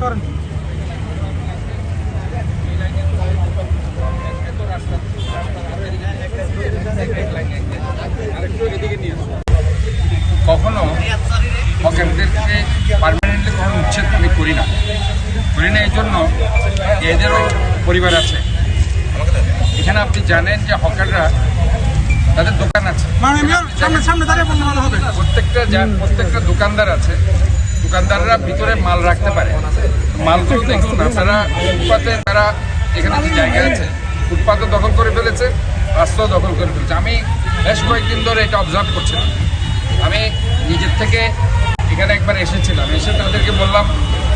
সরেন সরেন কখনো হকারদেরকে পারমানেন্টলি কখনো উচ্ছেদ আমি করি না। করি না এই জন্য এদেরও পরিবার আছে। এখানে আপনি জানেন যে হকাররা তাদের দোকান আছে। মানে সামনে সামনে দাঁড়িয়ে ভালো হবে। প্রত্যেকটা প্রত্যেকটা দোকানদার আছে। দোকানদাররা ভিতরে মাল রাখতে পারে। মালগুলো দেখুন আপনারা ফুটপাতে, তারা এখানে যে জায়গা আছে, ফুটপাতও দখল করে ফেলেছে, রাস্তাও দখল করে ফেলেছে। আমি বেশ কয়েকদিন ধরে এটা অবজার্ভ করছিলাম। আমি নিজের থেকে এখানে একবার এসেছিলাম। এসে তাদেরকে বললাম,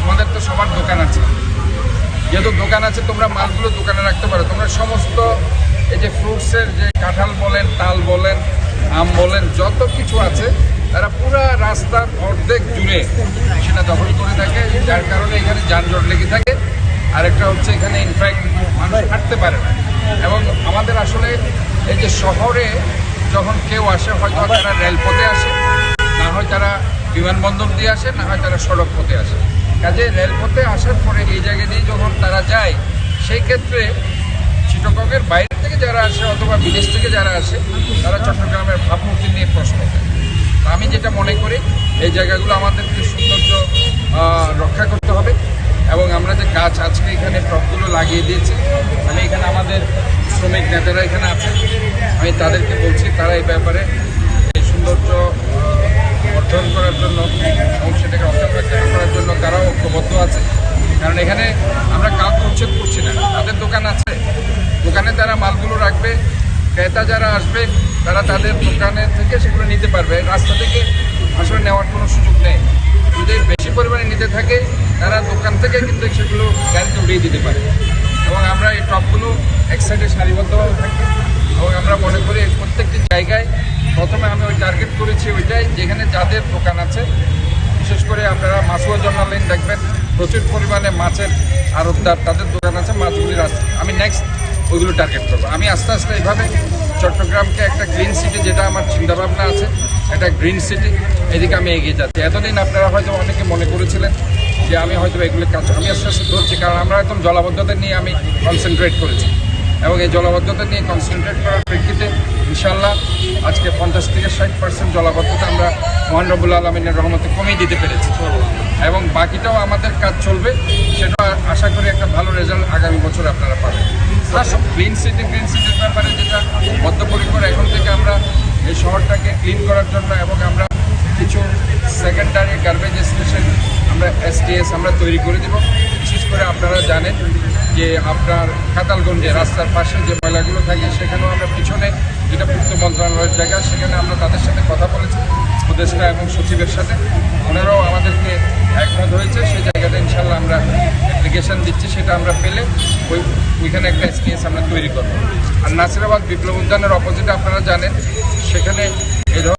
তোমাদের তো সবার দোকান আছে। যেহেতু দোকান আছে, তোমরা মালগুলো দোকানে রাখতে পারো। তোমরা সমস্ত এই যে ফ্রুটসের যে কাঁঠাল বলেন, তাল বলেন, আম বলেন, যত কিছু আছে তারা পুরো রাস্তা অর্ধেক জুড়ে সেটা দখল করে থাকে, যার কারণে এখানে যানজট লেগে থাকে। আরেকটা হচ্ছে এখানে ইনফ্যাক্ট মানুষ হাঁটতে পারে না। এবং আমাদের আসলে এই যে শহরে যখন কেউ আসে, হয়তো তারা রেলপথে আসে, না হয় তারা বিমানবন্দর দিয়ে আসে, না হয় তারা সড়ক পথে আসে। কাজে রেলপথে আসার পরে এই জায়গা দিয়ে যখন তারা যায়, সেই ক্ষেত্রে চিটগঙ্গের বাইরে থেকে যারা আসে অথবা বিদেশ থেকে যারা আসে, তারা চট্টগ্রামের ভাবমূর্তি নিয়ে প্রশ্ন করে। আমি যেটা মনে করি, এই জায়গাগুলো আমাদেরকে সৌন্দর্য রক্ষা করতে হবে এবং আমরা যে গাছ আজকে এখানে টবগুলো লাগিয়ে দিয়েছি মানে এখানে আমাদের শ্রমিক নেতারা এখানে আছে আমি তাদেরকে বলছি তারা এই ব্যাপারে এই সৌন্দর্য অর্জন করার জন্য এবং সেটাকে রক্ষা করার জন্য তারাও ঐক্যবদ্ধ আছে। কারণ এখানে আমরা কাউকে উচ্ছেদ করছি না, তাদের দোকান আছে। দোকানে তারা মালগুলো রাখবে, ক্রেতা যারা আসবে তারা তাদের দোকানে থেকে সেগুলো নিতে পারবে। রাস্তা থেকে আসলে নেওয়ার কোনো সুযোগ নেই। যদি বেশি পরিমাণে নিতে থাকে, তারা দোকান থেকে কিন্তু সেগুলো গাড়িতে উড়িয়ে দিতে পারে। এবং আমরা এই টপগুলো এক সাইডে সারিবদ্ধভাবে থাকি। এবং আমরা মনে করি প্রত্যেকটি জায়গায় প্রথমে আমি ওই টার্গেট করেছি ওইটাই, যেখানে যাদের দোকান আছে। বিশেষ করে আপনারা মাছুয়া জন্মালেন, দেখবেন প্রচুর পরিমাণে মাছের আড়তদার তাদের দোকান আছে মাছগুলি রাস্তা আমি নেক্সট ওইগুলো টার্গেট করব। আমি আস্তে আস্তে এইভাবে চট্টগ্রামকে একটা গ্রিন সিটি যেটা আমার চিন্তাভাবনা আছে, একটা গ্রিন সিটি এদিকে আমি এগিয়ে যাচ্ছি। এতদিন আপনারা হয়তো অনেকে মনে করেছিলেন যে আমি হয়তো এগুলো কাজ আমি আস্তে আস্তে ধরছি, কারণ আমরা একদম জলাবদ্ধতা নিয়ে আমি কনসেন্ট্রেট করেছি। এবং এই জলাবদ্ধতা নিয়ে কনসেন্ট্রেট করার প্রেক্ষিতে ইনশাল্লাহ আজকে পঞ্চাশ থেকে ষাট পার্সেন্ট জলাবদ্ধতা আমরা মোহান রবুল আলমিনের রহমতে কমিয়ে দিতে পেরেছি। এবং বাকিটাও আমাদের কাজ চলবে, সেটা আশা করি একটা ভালো রেজাল্ট আগামী বছর আপনারা পাবেন। গ্রিন সিটি গ্রিন সিটির ব্যাপারে যেটা বদ্ধপরিকর এখন থেকে আমরা এই শহরটাকে ক্লিন করার জন্য এবং আমরা কিছু সেকেন্ডারি গার্বেজ স্টেশন আমরা এসটিএস আমরা তৈরি করে দেব। বিশেষ করে আপনারা জানেন যে আপনার খাতালগঞ্জে রাস্তার পাশে যে ময়লাগুলো থাকে, সেখানেও আমরা পিছনে যেটা পূর্ত মন্ত্রণালয়ের জায়গা, সেখানে আমরা তাদের সাথে কথা বলেছি। উপদেষ্টা এবং সচিবের সাথে। ওনারাও আমাদেরকে একমত হয়েছে, সেই জায়গাটা ইনশাল্লাহ আমরা অ্যাপ্লিকেশন দিচ্ছি, সেটা আমরা পেলে ওই ওইখানে একটা এসপিএস আমরা তৈরি করব। আর নাসিরাবাদ বিপ্লব উদ্যানের অপোজিটে আপনারা জানেন, সেখানে এই ধর